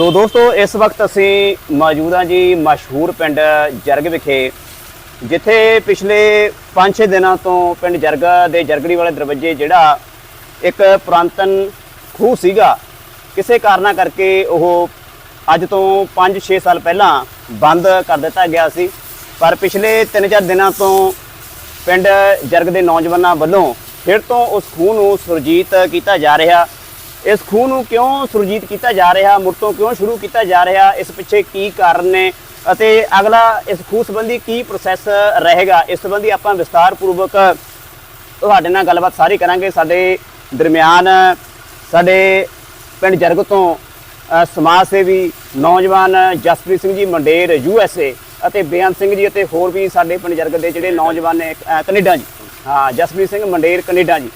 ਸੋ ਦੋਸਤੋ, ਇਸ ਵਕਤ ਅਸੀਂ ਮੌਜੂਦ ਹਾਂ ਜੀ ਮਸ਼ਹੂਰ ਪਿੰਡ ਜਰਗ ਵਿਖੇ, ਜਿੱਥੇ ਪਿਛਲੇ 5-6 ਦਿਨਾਂ ਤੋਂ ਪਿੰਡ ਜਰਗ ਦੇ ਜਰਗੜੀ ਵਾਲੇ ਦਰਵਾਜ਼ੇ ਜਿਹੜਾ ਇੱਕ ਪੁਰਾਤਨ ਖੂਹ ਸੀਗਾ, ਕਿਸੇ ਕਾਰਨਾ ਕਰਕੇ ਉਹ ਅੱਜ ਤੋਂ 5-6 ਸਾਲ ਪਹਿਲਾਂ ਬੰਦ ਕਰ ਦਿੱਤਾ ਗਿਆ ਸੀ। ਪਰ ਪਿਛਲੇ 3-4 ਦਿਨਾਂ ਤੋਂ ਪਿੰਡ ਜਰਗ ਦੇ ਨੌਜਵਾਨਾਂ ਵੱਲੋਂ ਫਿਰ ਤੋਂ ਉਸ ਖੂਹ ਨੂੰ ਸੁਰਜੀਤ ਕੀਤਾ ਜਾ ਰਿਹਾ। ਇਸ ਖੂਹ ਨੂੰ ਕਿਉਂ ਸੁਰਜੀਤ ਕੀਤਾ ਜਾ ਰਿਹਾ ਮੁੜ ਤੋਂ ਕਿਉਂ ਸ਼ੁਰੂ ਕੀਤਾ ਜਾ ਰਿਹਾ ਇਸ ਪਿੱਛੇ ਕੀ ਕਾਰਨ ਨੇ ਅਤੇ ਅਗਲਾ ਇਸ ਖੂਹ ਸੰਬੰਧੀ ਕੀ ਪ੍ਰੋਸੈਸ ਰਹੇਗਾ ਇਸ ਸੰਬੰਧੀ ਆਪਾਂ ਵਿਸਤਾਰ ਪੂਰਵਕ ਤੁਹਾਡੇ ਨਾਲ ਗੱਲਬਾਤ ਸਾਰੀ ਕਰਾਂਗੇ। ਸਾਡੇ ਦਰਮਿਆਨ ਸਾਡੇ ਪਿੰਡ ਜਰਗ ਤੋਂ ਸਮਾਜ ਸੇਵੀ ਨੌਜਵਾਨ Jaspreet Singh ji Mander U S A ਅਤੇ ਬੇਅੰਤ ਸਿੰਘ ਜੀ ਅਤੇ ਹੋਰ ਵੀ ਸਾਡੇ ਪਿੰਡ ਜਰਗ ਦੇ ਜਿਹੜੇ ਨੌਜਵਾਨ ਨੇ ਅ, ਕੈਨੇਡਾ ਜੀ। ਹਾਂ ਜਸਪ੍ਰੀਤ ਸਿੰਘ ਮੰਡੇਰ ਕੈਨੇਡਾ ਜੀ।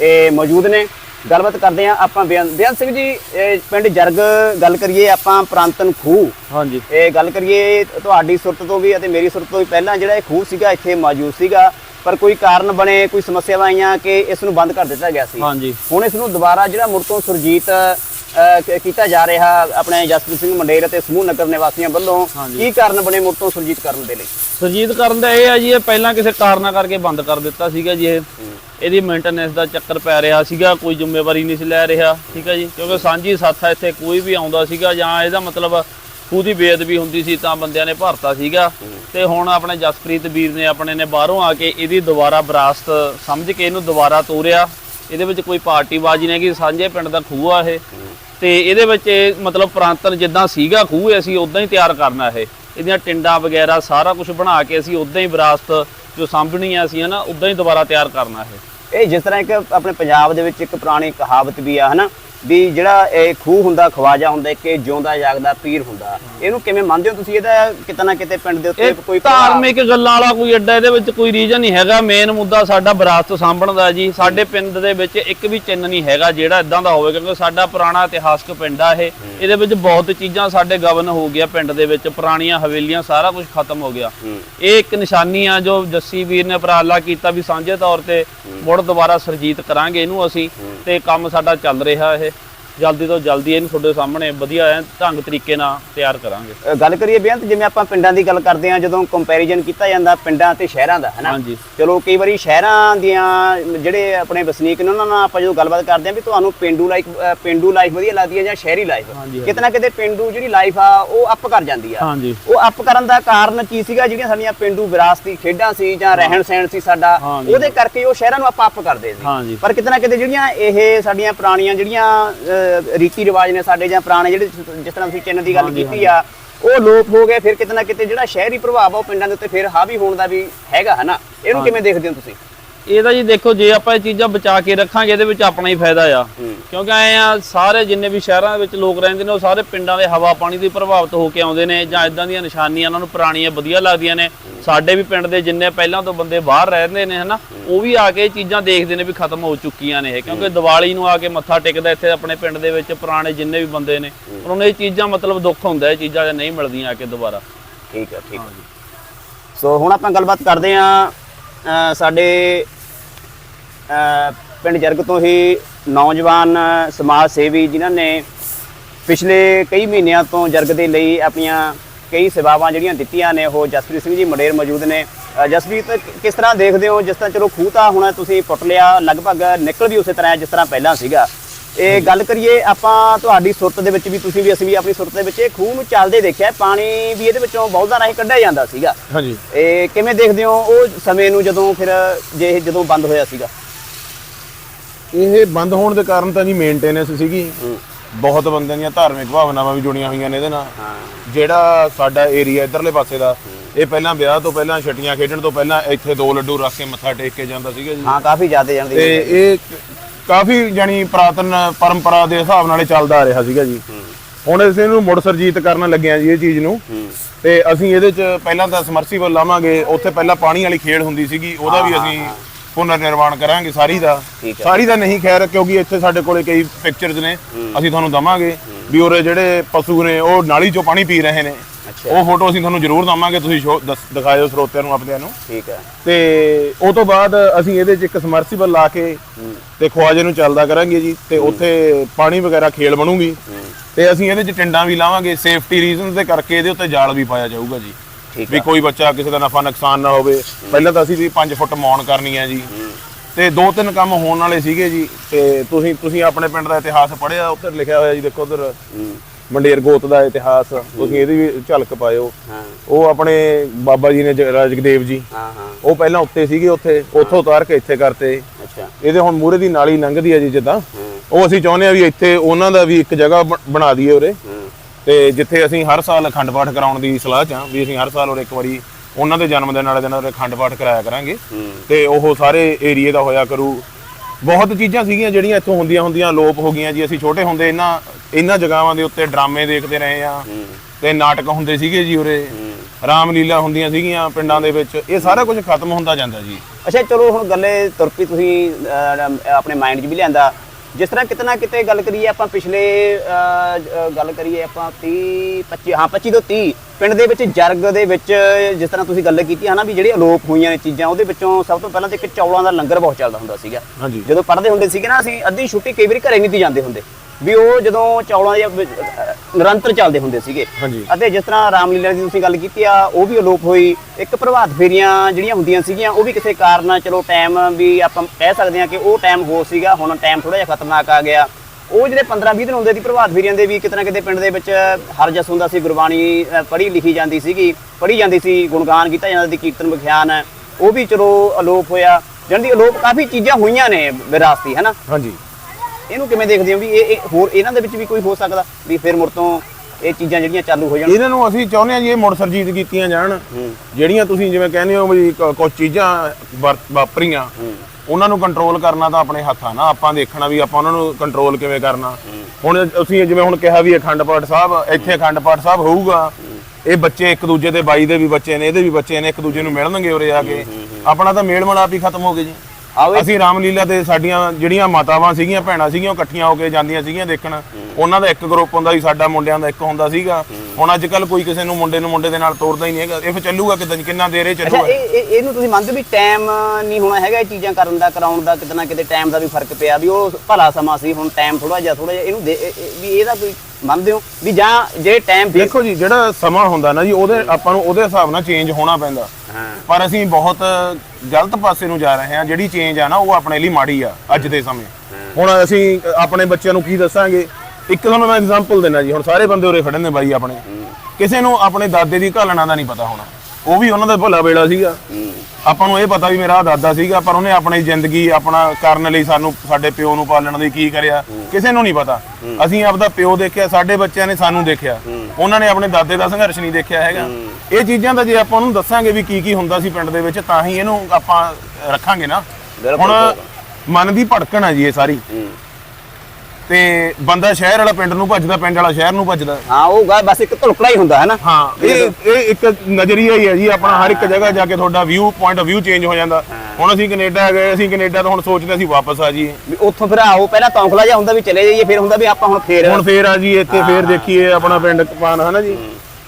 ਇਹ ਮੌਜੂਦ ਨੇ। ਗੱਲਬਾਤ ਕਰਦੇ ਆ ਆਪਾਂ ਬੇਅੰਤ ਬੇਅੰਤ ਸਿੰਘ ਜੀ ਇਹ ਪਿੰਡ ਜਰਗ ਗੱਲ ਕਰੀਏ ਆਪਾਂ ਪ੍ਰਾਂਤਨ ਖੂਹ। ਹਾਂਜੀ। ਇਹ ਗੱਲ ਕਰੀਏ ਤੁਹਾਡੀ ਸੁਰਤ ਤੋਂ ਵੀ ਅਤੇ ਮੇਰੀ ਸੁਰਤ ਤੋਂ ਵੀ ਪਹਿਲਾਂ ਜਿਹੜਾ ਇਹ ਖੂਹ ਸੀਗਾ ਇੱਥੇ ਮੌਜੂਦ ਸੀਗਾ। ਪਰ ਕੋਈ ਕਾਰਨ ਬਣੇ ਕੋਈ ਸਮੱਸਿਆਵਾਂ ਆਈਆਂ ਕਿ ਇਸ ਨੂੰ ਬੰਦ ਕਰ ਦਿੱਤਾ ਗਿਆ ਸੀ। ਹਾਂਜੀ। ਹੁਣ ਇਸ ਨੂੰ ਦੁਬਾਰਾ ਜਿਹੜਾ ਮੁੜ ਤੋਂ ਸੁਰਜੀਤ ਕੀਤਾ ਜਾ ਰਿਹਾ ਆਪਣੇ ਜਸਪ੍ਰੀਤ ਸਿੰਘ ਮੰਡੇਰ ਅਤੇ ਸਮੂਹ ਨਗਰ ਨਿਵਾਸੀਆਂ ਵੱਲੋਂ। ਕੀ ਕਾਰਨ ਬਣੇ ਮੁੜ ਤੋਂ ਸੁਰਜੀਤ ਕਰਨ ਦੇ ਲਈ? ਸੁਰਜੀਤ ਕਰਨ ਦਾ ਇਹ ਹੈ ਜੀ ਇਹ ਪਹਿਲਾਂ ਕਿਸੇ ਕਾਰਨਾ ਕਰਕੇ ਬੰਦ ਕਰ ਦਿੱਤਾ ਸੀਗਾ ਜੀ ਇਹ। ਇਹਦੀ ਮੇਨਟੇਨੈਂਸ ਦਾ ਚੱਕਰ ਪੈ ਰਿਹਾ ਸੀਗਾ, ਕੋਈ ਜ਼ਿੰਮੇਵਾਰੀ ਨਹੀਂ ਸੀ ਲੈ ਰਿਹਾ, ਠੀਕ ਹੈ ਜੀ? ਕਿਉਂਕਿ ਸਾਂਝੀ ਸਾਥਾ ਇੱਥੇ ਕੋਈ ਵੀ ਆਉਂਦਾ ਸੀਗਾ ਜਾਂ ਇਹਦਾ ਮਤਲਬ ਖੂਹ ਦੀ ਬੇਅਦਬੀ ਹੁੰਦੀ ਸੀ, ਤਾਂ ਬੰਦਿਆਂ ਨੇ ਭਰਤਾ ਸੀਗਾ। ਤੇ ਹੁਣ ਆਪਣੇ ਜਸਪ੍ਰੀਤ ਵੀਰ ਨੇ, ਆਪਣੇ ਨੇ ਬਾਹਰੋਂ ਆ ਕੇ ਇਹਦੀ ਦੁਬਾਰਾ ਵਿਰਾਸਤ ਸਮਝ ਕੇ ਇਹਨੂੰ ਦੁਬਾਰਾ ਤੋਰਿਆ। ਇਹਦੇ ਵਿੱਚ ਕੋਈ ਪਾਰਟੀਬਾਜ਼ੀ ਨਹੀਂ ਕਿ ਸਾਂਝੇ ਪਿੰਡ ਦਾ ਖੂਹ ਆ ਇਹ। ਤੇ ਇਹਦੇ ਵਿੱਚ ਇਹ ਮਤਲਬ ਪ੍ਰਾਂਤਨ ਜਿੱਦਾਂ ਸੀਗਾ ਖੂਹ ਅਸੀਂ ਉਦਾਂ ਹੀ ਤਿਆਰ ਕਰਨਾ ਇਹ। ਇਹਦੀਆਂ ਟਿੰਡਾਂ ਵਗੈਰਾ ਸਾਰਾ ਕੁਝ ਬਣਾ ਕੇ ਅਸੀਂ ਉਦਾਂ ਹੀ ਵਿਰਾਸਤ ਜੋ ਸਾਂਭਣੀ ਆ ਅਸੀਂ ਹਨਾ, ਉਦਾਂ ਹੀ ਦੁਬਾਰਾ ਤਿਆਰ ਕਰਨਾ ਇਹ। ਇਹ ਜਿਸ ਤਰ੍ਹਾਂ ਇੱਕ ਆਪਣੇ ਪੰਜਾਬ ਦੇ ਵਿੱਚ ਇੱਕ ਪੁਰਾਣੀ ਕਹਾਵਤ ਵੀ ਆ, ਹਨਾ? ਵੀ ਜਿਹੜਾ ਇਹ ਖੂਹ ਹੁੰਦਾ ਖਵਾਜਾ ਹੁੰਦਾ ਇਹ ਜਿਉਂਦਾ ਜਾਗਦਾ ਪੀਰ ਹੁੰਦਾ ਇਹਨੂੰ ਕਿਵੇਂ ਮੰਨਦੇ ਹੋ ਤੁਸੀਂ? ਇਹਦਾ ਕਿਤੇ ਨਾ ਕਿਤੇ ਪਿੰਡ ਦੇ ਉੱਤੇ ਕੋਈ ਧਾਰਮਿਕ ਗੱਲਾਂ ਵਾਲਾ ਕੋਈ ਐਡਾ ਇਹਦੇ ਵਿੱਚ ਕੋਈ ਰੀਜਨ ਨਹੀਂ ਹੈਗਾ। ਮੇਨ ਮੁੱਦਾ ਸਾਡਾ ਵਿਰਾਸਤ ਸਾਂਭਣ ਦਾ ਜੀ। ਸਾਡੇ ਪਿੰਡ ਦੇ ਵਿੱਚ ਇੱਕ ਵੀ ਚਿੰਨ ਨਹੀਂ ਹੈਗਾ ਜਿਹੜਾ ਇਦਾਂ ਦਾ ਹੋਵੇ ਕਿਉਂਕਿ ਸਾਡਾ ਪੁਰਾਣਾ ਇਤਿਹਾਸਕ ਪਿੰਡ ਆ ਇਹ। ਇਹਦੇ ਵਿੱਚ ਬਹੁਤ ਚੀਜ਼ਾਂ ਸਾਡੇ ਗਵਨ ਹੋ ਗਿਆ ਪਿੰਡ ਦੇ ਵਿੱਚ। ਪੁਰਾਣੀਆਂ ਹਵੇਲੀਆਂ ਸਾਰਾ ਕੁਝ ਖਤਮ ਹੋ ਗਿਆ। ਇਹ ਇੱਕ ਨਿਸ਼ਾਨੀ ਆ ਜੋ ਜੱਸੀ ਵੀਰ ਨੇ ਉਪਰਾਲਾ ਕੀਤਾ ਵੀ ਸਾਂਝੇ ਤੌਰ ਤੇ ਮੁੜ ਦੁਬਾਰਾ ਸਰਜੀਤ ਕਰਾਂਗੇ ਇਹਨੂੰ ਅਸੀਂ ਤੇ ਕੰਮ ਸਾਡਾ ਚੱਲ ਰਿਹਾ ਇਹ। ਜਲਦੀ ਤੋਂ ਜਲਦੀ ਇਹਨੂੰ ਤੁਹਾਡੇ ਸਾਹਮਣੇ ਵਧੀਆ ਐਨ ਢੰਗ ਤਰੀਕੇ ਨਾਲ ਤਿਆਰ ਕਰਾਂਗੇ। ਗੱਲ ਕਰੀਏ ਬੇਅੰਤ ਜਿਵੇਂ ਆਪਾਂ ਪਿੰਡਾਂ ਦੀ ਗੱਲ ਕਰਦੇ ਹਾਂ ਜਦੋਂ ਕੰਪੈਰੀਜ਼ਨ ਕੀਤਾ ਜਾਂਦਾ ਪਿੰਡਾਂ ਤੇ ਸ਼ਹਿਰਾਂ ਦਾ ਹਨਾ? ਹਾਂਜੀ। ਚਲੋ ਕਈ ਵਾਰੀ ਸ਼ਹਿਰਾਂ ਦੀਆਂ ਜਿਹੜੇ ਆਪਣੇ ਵਸਨੀਕ ਨੇ ਉਹਨਾਂ ਨਾਲ ਆਪਾਂ ਜਦੋਂ ਗੱਲਬਾਤ ਕਰਦੇ ਹਾਂ ਵੀ ਤੁਹਾਨੂੰ ਪਿੰਡੂ ਲਾਈਫ ਪਿੰਡੂ ਲਾਈਫ ਵਧੀਆ ਲੱਗਦੀ ਹੈ ਜਾਂ ਸ਼ਹਿਰੀ ਲਾਈਫ? ਹਾਂਜੀ, ਕਿਤੇ ਪਿੰਡੂ ਜਿਹੜੀ ਲਾਈਫ ਆ ਉਹ ਅਪ ਕਰ ਜਾਂਦੀ ਆ। ਉਹ ਅਪ ਕਰਨ ਦਾ ਕਾਰਨ ਕੀ ਸੀਗਾ? ਜਿਹੜੀਆਂ ਸਾਡੀਆਂ ਪਿੰਡੂ ਵਿਰਾਸਤੀ ਖੇਡਾਂ ਸੀ ਜਾਂ ਰਹਿਣ ਸਹਿਣ ਸੀ ਸਾਡਾ। ਉਹਦੇ ਕਰਕੇ ਉਹ ਸ਼ਹਿਰਾਂ ਨੂੰ ਆਪਾਂ ਅਪ ਕਰਦੇ ਸੀ। ਪਰ ਕਿਤੇ ਨਾ ਕਿਤੇ ਜਿਹੜੀਆਂ ਇਹ ਸਾਡੀਆਂ ਪੁਰਾਣੀਆਂ ਜਿਹੜੀਆਂ ਰੀਤੀ ਰਿਵਾਜ ਨੇ ਸਾਡੇ ਜਾਂ ਪੁਰਾਣੇ ਜਿਹੜੇ ਜਿਸ ਤਰ੍ਹਾਂ ਤੁਸੀਂ ਚਿੰਨ੍ਹ ਦੀ ਗੱਲ ਕੀਤੀ ਆ ਉਹ ਲੋਪ ਹੋ ਗਏ ਫਿਰ ਕਿਤੇ ਨਾ ਕਿਤੇ ਜਿਹੜਾ ਸ਼ਹਿਰੀ ਪ੍ਰਭਾਵ ਆ ਉਹ ਪਿੰਡਾਂ ਦੇ ਉੱਤੇ ਫਿਰ ਹਾਵੀ ਹੋਣ ਦਾ ਵੀ ਹੈਗਾ ਹਨਾ? ਇਹਨੂੰ ਕਿਵੇਂ ਦੇਖਦੇ ਹੋ ਤੁਸੀਂ? ਇਹਦਾ ਜੀ ਦੇਖੋ ਜੇ ਆਪਾਂ ਇਹ ਚੀਜ਼ਾਂ ਬਚਾ ਕੇ ਰੱਖਾਂਗੇ ਇਹਦੇ ਵਿੱਚ ਆਪਣਾ ਹੀ ਫਾਇਦਾ ਆ। ਕਿਉਂਕਿ ਐ ਆ ਸਾਰੇ ਜਿੰਨੇ ਵੀ ਸ਼ਹਿਰਾਂ ਦੇ ਵਿੱਚ ਲੋਕ ਰਹਿੰਦੇ ਨੇ ਉਹ ਸਾਰੇ ਪਿੰਡਾਂ ਦੇ ਹਵਾ ਪਾਣੀ ਦੀ ਪ੍ਰਭਾਵਿਤ ਹੋ ਕੇ ਆਉਂਦੇ ਨੇ ਜਾਂ ਇਦਾਂ ਦੀਆਂ ਨਿਸ਼ਾਨੀਆਂ ਉਹਨਾਂ ਨੂੰ ਪੁਰਾਣੀਆਂ ਵਧੀਆ ਲੱਗਦੀਆਂ ਨੇ। ਸਾਡੇ ਵੀ ਪਿੰਡ ਦੇ ਜਿੰਨੇ ਪਹਿਲਾਂ ਤੋਂ ਬੰਦੇ ਬਾਹਰ ਰਹਿੰਦੇ ਨੇ ਹਨਾ ਉਹ ਵੀ ਆ ਕੇ ਇਹ ਚੀਜ਼ਾਂ ਦੇਖਦੇ ਨੇ ਵੀ ਖਤਮ ਹੋ ਚੁੱਕੀਆਂ ਨੇ ਇਹ। ਕਿਉਂਕਿ ਦੀਵਾਲੀ ਨੂੰ ਆ ਕੇ ਮੱਥਾ ਟੇਕਦਾ ਇੱਥੇ ਆਪਣੇ ਪਿੰਡ ਦੇ ਵਿੱਚ ਪੁਰਾਣੇ ਜਿੰਨੇ ਵੀ ਬੰਦੇ ਨੇ ਉਹਨਾਂ ਨੂੰ ਇਹ ਚੀਜ਼ਾਂ ਮਤਲਬ ਦੁੱਖ ਹੁੰਦਾ ਇਹ ਚੀਜ਼ਾਂ ਨਹੀਂ ਮਿਲਦੀਆਂ ਆ ਕੇ ਦੁਬਾਰਾ। ਠੀਕ ਹੈ ਠੀਕ ਹੈ ਸੋ ਹੁਣ ਆਪਾਂ ਗੱਲਬਾਤ ਕਰਦੇ ਆ ਸਾਡੇ ਪਿੰਡ ਜਰਗ ਤੋਂ ਹੀ ਨੌਜਵਾਨ ਸਮਾਜ ਸੇਵੀ ਜਿਨ੍ਹਾਂ ਨੇ ਪਿਛਲੇ ਕਈ ਮਹੀਨਿਆਂ ਤੋਂ ਜਰਗ ਦੇ ਲਈ ਆਪਣੀਆਂ ਕਈ ਸੇਵਾਵਾਂ ਜਿਹੜੀਆਂ ਦਿੱਤੀਆਂ ਨੇ ਉਹ ਜਸਪ੍ਰੀਤ ਸਿੰਘ ਜੀ ਮੰਡੇਰ ਮੌਜੂਦ ਨੇ। ਜਸਪ੍ਰੀਤ ਕਿਸ ਤਰ੍ਹਾਂ ਦੇਖਦੇ ਹੋ? ਜਿਸ ਤਰ੍ਹਾਂ ਚਲੋ ਖੂਹ ਤਾਂ ਹੁਣ ਤੁਸੀਂ ਪੁੱਟ ਲਿਆ ਲਗਭਗ ਨਿਕਲ ਵੀ ਉਸੇ ਤਰ੍ਹਾਂ ਹੈ ਜਿਸ ਤਰ੍ਹਾਂ ਪਹਿਲਾਂ ਸੀਗਾ। ਇਹ ਗੱਲ ਕਰੀਏ ਆਪਾਂ ਤੁਹਾਡੀ ਸੁਰਤ ਦੇ ਵਿੱਚ ਵੀ ਤੁਸੀਂ ਵੀ ਅਸੀਂ ਵੀ ਆਪਣੀ ਸੁਰਤ ਦੇ ਵਿੱਚ ਇਹ ਖੂਹ ਨੂੰ ਚੱਲਦੇ ਦੇਖਿਆ ਪਾਣੀ ਵੀ ਇਹਦੇ ਵਿੱਚੋਂ ਬਹੁਤਾ ਰਾਹੀਂ ਕੱਢਿਆ ਜਾਂਦਾ ਸੀਗਾ। ਹਾਂਜੀ। ਇਹ ਕਿਵੇਂ ਦੇਖਦੇ ਹੋ ਉਹ ਸਮੇਂ ਨੂੰ ਜਦੋਂ ਫਿਰ ਜੇ ਜਦੋਂ ਬੰਦ ਹੋਇਆ ਸੀਗਾ? ਇਹ ਬੰਦ ਹੋਣ ਦੇ ਕਾਰਨ ਤਾਂ ਜੀ ਮੇਨਟੇਨੈਂਸ ਸੀਗੀ। ਬਹੁਤ ਬੰਦਿਆਂ ਦੀਆਂ ਧਾਰਮਿਕ ਭਾਵਨਾਵਾਂ ਵੀ ਜੁੜੀਆਂ ਹੋਈਆਂ ਨੇ ਇਹਦੇ ਨਾਲ। ਜਿਹੜਾ ਸਾਡਾ ਏਰੀਆ ਇਧਰਲੇ ਪਾਸੇ ਦਾ ਇਹ ਪਹਿਲਾਂ ਵਿਆਹ ਤੋਂ ਪਹਿਲਾਂ ਛਟੀਆਂ ਖੇਡਣ ਤੋਂ ਪਹਿਲਾਂ ਇੱਥੇ ਦੋ ਲੱਡੂ ਰੱਖ ਕੇ ਮੱਥਾ ਟੇਕ ਕੇ ਜਾਂਦਾ ਸੀਗਾ ਜੀ। ਹਾਂ ਕਾਫੀ ਜ਼ਿਆਦਾ ਜਾਣਦੇ ਤੇ ਇਹ ਕਾਫੀ ਜਾਨੀ ਪ੍ਰਾਤਨ ਪਰੰਪਰਾ ਦੇ ਹਿਸਾਬ ਨਾਲ ਚੱਲਦਾ ਆ ਰਿਹਾ ਸੀਗਾ ਜੀ। ਹੁਣ ਅਸੀਂ ਇਹਨੂੰ ਮੁੜ ਸਰਜੀਤ ਕਰਨ ਲੱਗੇ ਆ ਜੀ ਇਹ ਚੀਜ਼ ਨੂੰ। ਤੇ ਅਸੀਂ ਇਹਦੇ ਚ ਪਹਿਲਾਂ ਤਾਂ ਸਮਰਸੀਬਲ ਲਾਵਾਂਗੇ ਉੱਥੇ ਪਹਿਲਾਂ ਪਾਣੀ ਵਾਲੀ ਖੇਡ ਹੁੰਦੀ ਸੀਗੀ ਉਹਦਾ ਵੀ ਅਸੀਂ ਪੁਨਰ ਨਿਰਮਾਣ ਕਰਾਂਗੇ ਸਾਰੀ ਦਾ। ਠੀਕ ਹੈ। ਸਾਰੀ ਦਾ ਨਹੀਂ ਖੈਰ ਕਿਉਂਕਿ ਇੱਥੇ ਸਾਡੇ ਕੋਲੇ ਕਈ ਪਿਕਚਰਸ ਨੇ। ਅਸੀਂ ਤੁਹਾਨੂੰ ਦਵਾਂਗੇ ਵੀ ਉਰੇ ਜਿਹੜੇ ਪਸ਼ੂ ਨੇ ਉਹ ਨਾਲੀ ਚੋਂ ਪਾਣੀ ਪੀ ਰਹੇ ਨੇ। ਅੱਛਾ। ਉਹ ਫੋਟੋ ਅਸੀਂ ਤੁਹਾਨੂੰ ਜ਼ਰੂਰ ਦਵਾਂਗੇ ਤੁਸੀਂ ਸ਼ੋ- ਦੱਸ- ਦਿਖਾਇਓ ਸਰੋਤਿਆਂ ਨੂੰ ਆਪਣਿਆਂ ਨੂੰ। ਠੀਕ ਹੈ। ਤੇ ਉਹ ਤੋਂ ਬਾਅਦ ਅਸੀਂ ਇਹਦੇ 'ਚ ਇੱਕ ਸਮਰਸੀਬਲ ਲਾ ਕੇ ਤੇ ਖਵਾਜੇ ਨੂੰ ਚੱਲਦਾ ਕਰਾਂਗੇ ਜੀ ਤੇ ਉੱਥੇ ਪਾਣੀ ਵਗੈਰਾ ਖੇਲ ਬਣੂਗੀ। ਤੇ ਅਸੀਂ ਇਹਦੇ 'ਚ ਟਿੰਡਾਂ ਵੀ ਲਾਵਾਂਗੇ। ਸੇਫਟੀ ਰੀਜ਼ਨਸ ਦੇ ਕਰਕੇ ਇਹਦੇ ਉੱਤੇ ਜਾਲ ਵੀ ਪਾਇਆ ਜਾਊਗਾ ਜੀ। ਵੀ ਕੋਈ ਬੱਚਾ ਕਿਸੇ ਦਾ ਨਫਾ ਨੁਕਸਾਨ ਨਾ ਹੋਵੇ। ਪਹਿਲਾਂ ਤਾਂ ਅਸੀਂ ਵੀ 5 ਫੁੱਟ ਮੌਨ ਕਰਨੀ ਹੈ ਜੀ। ਤੇ ਦੋ ਤਿੰਨ ਕੰਮ ਹੋਣ ਵਾਲੇ ਸੀਗੇ ਜੀ। ਤੇ ਤੁਸੀਂ ਤੁਸੀਂ ਆਪਣੇ ਪਿੰਡ ਦਾ ਇਤਿਹਾਸ ਪੜ੍ਹਿਆ ਉੱਧਰ ਲਿਖਿਆ ਹੋਇਆ ਜੀ ਦੇਖੋ ਉੱਧਰ ਮੰਡੇਰ ਗੋਤ ਦਾ ਇਤਿਹਾਸ। ਤੁਸੀਂ ਇਹਦੀ ਵੀ ਝਲਕ ਪਾਇਓ। ਉਹ ਆਪਣੇ ਬਾਬਾ ਜੀ ਨੇ ਰਾਜਗਦੇਵ ਜੀ। ਹਾਂ ਹਾਂ। ਉਹ ਪਹਿਲਾਂ ਉੱਤੇ ਸੀਗੇ ਉੱਥੇ। ਉੱਥੋਂ ਉਤਾਰ ਕੇ ਇੱਥੇ ਕਰਤੇ। ਅੱਛਾ। ਇਹਦੇ ਹੁਣ ਮੂਰੇ ਦੀ ਨਾਲੀ ਲੰਘਦੀ ਹੈ ਜੀ ਜਿੱਦਾਂ। ਉਹ ਅਸੀਂ ਚਾਹੁੰਦੇ ਆ ਵੀ ਇੱਥੇ ਉਹਨਾਂ ਦਾ ਵੀ ਇੱਕ ਜਗ੍ਹਾ ਬਣਾ ਦਈਏ ਉਰੇ। ਤੇ ਜਿੱਥੇ ਅਸੀਂ ਹਰ ਸਾਲ ਅਖੰਡ ਪਾਠ ਕਰਾਉਣ ਦੀ ਸਲਾਹ ਚ ਹਾਂ ਵੀ ਅਸੀਂ ਹਰ ਸਾਲ ਉਰੇ ਇੱਕ ਵਾਰੀ ਉਹਨਾਂ ਦੇ ਜਨਮ ਦਿਨ ਵਾਲੇ ਦਿਨ ਉਰੇ ਅਖੰਡ ਪਾਠ ਕਰਾਇਆ ਕਰਾਂਗੇ। ਤੇ ਉਹ ਸਾਰੇ ਏਰੀਏ ਦਾ ਹੋਇਆ ਕਰੂ। ਬਹੁਤ ਚੀਜ਼ਾਂ ਸੀਗੀਆਂ ਜਿਹੜੀਆਂ ਇੱਥੋਂ ਹੁੰਦੀਆਂ ਹੁੰਦੀਆਂ ਲੋਪ ਹੋ ਗਈਆਂ ਜੀ। ਅਸੀਂ ਛੋਟੇ ਹੁੰਦੇ ਇਹਨਾਂ ਇਹਨਾਂ ਜਗ੍ਹਾਵਾਂ ਦੇ ਉੱਤੇ ਡਰਾਮੇ ਦੇਖਦੇ ਰਹੇ ਆ ਤੇ ਨਾਟਕ ਹੁੰਦੇ ਸੀਗੇ ਜੀ ਉਰੇ। ਹੂੰ। ਰਾਮਲੀਲਾ ਹੁੰਦੀਆਂ ਸੀਗੀਆਂ ਪਿੰਡਾਂ ਦੇ ਵਿੱਚ। ਇਹ ਸਾਰਾ ਕੁਝ ਖਤਮ ਹੁੰਦਾ ਜਾਂਦਾ ਜੀ। ਅੱਛਾ ਚਲੋ ਹੁਣ ਗੱਲੇ ਤੁਰਪੀ ਤੁਸੀਂ ਆਪਣੇ ਮਾਈਂਡ 'ਚ ਵੀ ਲਿਆਂਦਾ। ਜਿਸ ਤਰ੍ਹਾਂ ਕਿਤੇ ਨਾ ਕਿਤੇ ਗੱਲ ਕਰੀਏ ਆਪਾਂ ਪਿਛਲੇ ਅਹ, ਅਹ, ਗੱਲ ਕਰੀਏ ਆਪਾਂ 30 25 ਹਾਂ 25 ਤੋਂ 30 ਪਿੰਡ ਦੇ ਵਿੱਚ ਜਰਗ ਦੇ ਵਿੱਚ ਜਿਸ ਤਰ੍ਹਾਂ ਤੁਸੀਂ ਗੱਲ ਕੀਤੀ ਹੈ ਨਾ ਵੀ ਜਿਹੜੇ ਅਲੋਪ ਹੋਈਆਂ ਨੇ ਚੀਜ਼ਾਂ ਉਹਦੇ ਵਿੱਚੋਂ ਸਭ ਤੋਂ ਪਹਿਲਾਂ ਤੇ ਇੱਕ ਚੌਲਾਂ ਦਾ ਲੰਗਰ ਬਹੁਤ ਚੱਲਦਾ ਹੁੰਦਾ ਸੀਗਾ। ਹਾਂਜੀ। ਜਦੋਂ ਪੜ੍ਹਦੇ ਹੁੰਦੇ ਸੀਗੇ ਨਾ ਅਸੀਂ ਅੱਧੀ ਛੁੱਟੀ ਕਈ ਵਾਰੀ ਘਰੇ ਨਹੀਂ ਦੀ ਜਾਂਦੇ ਹੁੰਦੇ। ਵੀ ਉਹ ਜਦੋਂ ਚੌਲਾਂ ਦੇ ਵਿੱਚ, ਅਹ, ਨਿਰੰਤਰ ਚੱਲਦੇ ਹੁੰਦੇ ਸੀਗੇ। ਹਾਂਜੀ। ਅਤੇ ਜਿਸ ਤਰ੍ਹਾਂ ਰਾਮਲੀਲਾ ਦੀ ਤੁਸੀਂ ਗੱਲ ਕੀਤੀ ਆ ਉਹ ਵੀ ਅਲੋਪ ਹੋਈ। ਇੱਕ ਪ੍ਰਭਾਤ ਫੇਰੀਆਂ ਜਿਹੜੀਆਂ ਹੁੰਦੀਆਂ ਸੀਗੀਆਂ ਉਹ ਵੀ ਕਿਸੇ ਕਾਰਨ ਚਲੋ ਟਾਈਮ ਵੀ ਆਪਾਂ ਕਹਿ ਸਕਦੇ ਹਾਂ ਕਿ ਉਹ ਟਾਈਮ ਹੋ ਸੀਗਾ ਹੁਣ ਟਾਈਮ ਥੋੜਾ ਜਿਹਾ ਖਤਰਨਾਕ ਆ ਗਿਆ। ਉਹ ਜਿਹੜੇ 15 20 ਦਿਨ ਹੁੰਦੇ ਸੀ ਪ੍ਰਭਾਤ ਫੇਰੀਆਂ ਦੇ ਵੀ ਕਿਤੇ ਨਾ ਕਿਤੇ ਪਿੰਡ ਦੇ ਵਿੱਚ ਹਰ ਜਸ ਹੁੰਦਾ ਸੀ ਗੁਰਬਾਣੀ ਪੜ੍ਹੀ ਲਿਖੀ ਜਾਂਦੀ ਸੀਗੀ ਪੜ੍ਹੀ ਜਾਂਦੀ ਸੀ ਗੁਣਗਾਨ ਕੀਤਾ ਜਾਂਦਾ ਸੀ ਕੀਰਤਨ ਵਿਖਿਆਨ ਉਹ ਵੀ ਚਲੋ ਅਲੋਪ ਹੋਇਆ। ਜਾਣੀ ਅਲੋਪ ਕਾਫੀ ਚੀਜ਼ਾਂ ਹੋਈਆਂ ਨੇ ਵਿਰਾਸਤੀ ਹੈਨਾ? ਹਾਂਜੀ। ਇਹਨੂੰ ਕਿਵੇਂ ਦੇਖਦੇ ਹੋ ਵੀ ਇਹ ਇਹ ਹੋਰ ਇਹਨਾਂ ਦੇ ਵਿੱਚ ਵੀ ਕੋਈ ਹੋ ਸਕਦਾ? ਵੀ ਫਿਰ ਮੁੜ ਤੋਂ ਇਹ ਚੀਜ਼ਾਂ ਜਿਹੜੀਆਂ ਚਾਲੂ ਹੋ ਜਾਣ। ਇਹਨਾਂ ਨੂੰ ਅਸੀਂ ਚਾਹੁੰਦੇ ਹਾਂ ਜੀ ਇਹ ਮੁੜ ਸਰਜੀਤ ਕੀਤੀਆਂ ਜਾਣ। ਜਿਹੜੀਆਂ ਤੁਸੀਂ ਜਿਵੇਂ ਕਹਿੰਦੇ ਹੋ ਵੀ ਕੁਝ ਚੀਜ਼ਾਂ ਵਾਪਰੀਆਂ। ਉਹਨਾਂ ਨੂੰ ਕੰਟਰੋਲ ਕਰਨਾ ਤਾਂ ਆਪਣੇ ਹੱਥ ਆ ਨਾ ਆਪਾਂ ਦੇਖਣਾ ਵੀ ਆਪਾਂ ਉਹਨਾਂ ਨੂੰ ਕੰਟਰੋਲ ਕਿਵੇਂ ਕਰਨਾ। ਹੁਣ ਅਸੀਂ ਜਿਵੇਂ ਹੁਣ ਕਿਹਾ ਵੀ ਅਖੰਡ ਪਾਠ ਸਾਹਿਬ ਇੱਥੇ ਅਖੰਡ ਪਾਠ ਸਾਹਿਬ ਹੋਊਗਾ। ਇਹ ਬੱਚੇ ਇੱਕ ਦੂਜੇ ਦੇ ਬਾਈ ਦੇ ਵੀ ਬੱਚੇ ਨੇ ਇਹਦੇ ਵੀ ਬੱਚੇ ਨੇ ਇੱਕ ਦੂਜੇ ਨੂੰ ਮਿਲਣਗੇ ਉਰੇ ਆ ਕੇ। ਆਪਣਾ ਤਾਂ ਮੇਲ ਮਿਲਾਪ ਹੀ ਖਤਮ ਹੋ ਗਿਆ ਜੀ। ਅਸੀਂ ਰਾਮਲੀਲਾ ਤੇ ਸਾਡੀਆਂ ਜਿਹੜੀਆਂ ਮਾਤਾਵਾਂ ਸੀਗੀਆਂ ਭੈਣਾਂ ਸੀਗੀਆਂ ਉਹ ਇਕੱਠੀਆਂ ਹੋ ਕੇ ਜਾਂਦੀਆਂ ਸੀਗੀਆਂ ਦੇਖਣ। ਉਹਨਾਂ ਦਾ ਇੱਕ ਗਰੁੱਪ ਹੁੰਦਾ ਸੀ ਸਾਡਾ ਮੁੰਡਿਆਂ ਦਾ ਇੱਕ ਹੁੰਦਾ ਸੀਗਾ। ਹੁਣ ਅੱਜ ਕੱਲ ਕੋਈ ਕਿਸੇ ਨੂੰ ਮੁੰਡੇ ਨੂੰ ਮੁੰਡੇ ਦੇ ਨਾਲ ਤੋਰਦਾ ਹੀ ਨਹੀਂ ਹੈਗਾ। ਇਹ ਫਿਰ ਚੱਲੂਗਾ ਕਿਦਾਂ ਕਿੰਨਾ ਦੇਰ ਇਹ ਚੱਲੂਗਾ? ਇਹ ਇਹ- ਇਹਨੂੰ ਤੁਸੀਂ ਮੰਨਦੇ ਵੀ ਟਾਈਮ ਨਹੀਂ ਹੋਣਾ ਹੈਗਾ ਇਹ ਚੀਜ਼ਾਂ ਕਰਨ ਦਾ ਕਰਾਉਣ ਦਾ ਕਿਤੇ ਨਾ ਕਿਤੇ ਟਾਈਮ ਦਾ ਵੀ ਫ਼ਰਕ ਪਿਆ ਵੀ ਉਹ ਭਲਾ ਸਮਾਂ ਸੀ ਹੁਣ ਟਾਈਮ ਥੋੜਾ ਜਿਹਾ ਥੋੜਾ ਜਿਹਾ ਇਹਨੂੰ ਵੀ ਇਹਦਾ ਕੋਈ ਮੰਨਦੇ ਹੋ? ਵੀ ਜਾਂ ਜੇ ਟਾਈਮ ਦੇਖੋ ਜੀ ਜਿਹੜਾ ਸਮਾਂ ਹੁੰਦਾ ਨਾ ਜੀ ਉਹਦੇ ਆਪਾਂ ਨੂੰ ਉਹਦੇ ਹਿਸਾਬ ਨਾਲ ਚੇਂਜ ਹੋਣਾ ਪੈਂਦਾ। ਪਰ ਅਸੀਂ ਬਹੁਤ ਗਲਤ ਪਾਸੇ ਨੂੰ ਜਾ ਰਹੇ ਹਾਂ ਜਿਹੜੀ ਚੇਂਜ ਆ ਨਾ ਉਹ ਆਪਣੇ ਲਈ ਮਾੜੀ ਆ ਅੱਜ ਦੇ ਸਮੇਂ। ਹੁਣ ਅਸੀਂ ਆਪਣੇ ਬੱਚਿਆਂ ਨੂੰ ਕੀ ਦੱਸਾਂਗੇ? ਇੱਕ ਤੁਹਾਨੂੰ ਮੈਂ ਐਗਜ਼ਾਮਪਲ ਦਿੰਦਾ ਜੀ ਹੁਣ ਸਾਰੇ ਬੰਦੇ ਉਰੇ ਖੜੇ ਨੇ ਬਾਈ ਆਪਣੇ। ਕਿਸੇ ਨੂੰ ਆਪਣੇ ਦਾਦੇ ਦੀ ਘਾਲਣਾ ਦਾ ਨਹੀਂ ਪਤਾ ਹੋਣਾ। ਉਹ ਵੀ ਉਹਨਾਂ ਦਾ ਭੁੱਲਾ ਵੇਲਾ ਸੀਗਾ। ਆਪਾਂ ਨੂੰ ਇਹ ਪਤਾ ਵੀ ਮੇਰਾ ਦਾਦਾ ਸੀਗਾ ਪਰ ਉਹਨੇ ਆਪਣੀ ਜ਼ਿੰਦਗੀ ਆਪਣਾ ਕਰਨ ਲਈ ਸਾਨੂੰ ਸਾਡੇ ਪਿਓ ਨੂੰ ਪਾਲਣ ਲਈ ਕੀ ਕਰਿਆ ਕਿਸੇ ਨੂੰ ਨਹੀਂ ਪਤਾ। ਅਸੀਂ ਆਪਦਾ ਪਿਓ ਦੇਖਿਆ ਸਾਡੇ ਬੱਚਿਆਂ ਨੇ ਸਾਨੂੰ ਦੇਖਿਆ। ਉਹਨਾਂ ਨੇ ਆਪਣੇ ਦਾਦੇ ਦਾ ਸੰਘਰਸ਼ ਨਹੀਂ ਦੇਖਿਆ ਹੈਗਾ। ਇਹ ਚੀਜ਼ਾਂ ਦਾ ਜੇ ਆਪਾਂ ਉਹਨੂੰ ਦੱਸਾਂਗੇ ਵੀ ਕੀ ਕੀ ਹੁੰਦਾ ਸੀ ਪਿੰਡ ਦੇ ਵਿੱਚ ਤਾਂ ਹੀ ਇਹਨੂੰ ਆਪਾਂ ਰੱਖਾਂਗੇ ਨਾ। ਹੁਣ ਮਨ ਦੀ ਭੜਕਣ ਆ ਜੀ ਇਹ ਸਾਰੀ। ਤੇ ਬੰਦਾ ਸ਼ਹਿਰ ਵਾਲਾ ਪਿੰਡ ਨੂੰ ਭੱਜਦਾ ਪਿੰਡ ਵਾਲਾ ਸ਼ਹਿਰ ਨੂੰ ਭੱਜਦਾ। ਹਾਂ ਉਹ ਗਾ- ਬਸ ਇੱਕ ਧੁਲਕੜਾ ਹੀ ਹੁੰਦਾ ਹੈ ਨਾ? ਹਾਂ ਇਹ ਇਹ ਇੱਕ ਨਜ਼ਰੀਆ ਹੀ ਹੈ ਜੀ ਆਪਣਾ ਹਰ ਇੱਕ ਜਗ੍ਹਾ ਜਾ ਕੇ ਤੁਹਾਡਾ view point of view change ਹੋ ਜਾਂਦਾ। ਹੁਣ ਅਸੀਂ ਕੈਨੇਡਾ ਗਏ ਅਸੀਂ ਕੈਨੇਡਾ ਤੋਂ ਹੁਣ ਸੋਚਦੇ ਅਸੀਂ ਵਾਪਸ ਆ ਜਾਈਏ। ਵੀ ਉੱਥੋਂ ਫਿਰ ਆਓ ਪਹਿਲਾਂ ਤੌਂਖਲਾ ਜਿਹਾ ਹੁੰਦਾ ਵੀ ਚਲੇ ਜਾਈਏ ਫਿਰ ਹੁੰਦਾ ਵੀ ਆਪਾਂ ਹੁਣ ਫੇਰ ਹੁਣ ਫੇਰ ਆ ਜੀ ਇੱਥੇ ਫੇਰ ਦੇਖੀਏ ਆਪਣਾ ਪਿੰਡ ਕਪਾਨ ਹਨਾ ਜੀ?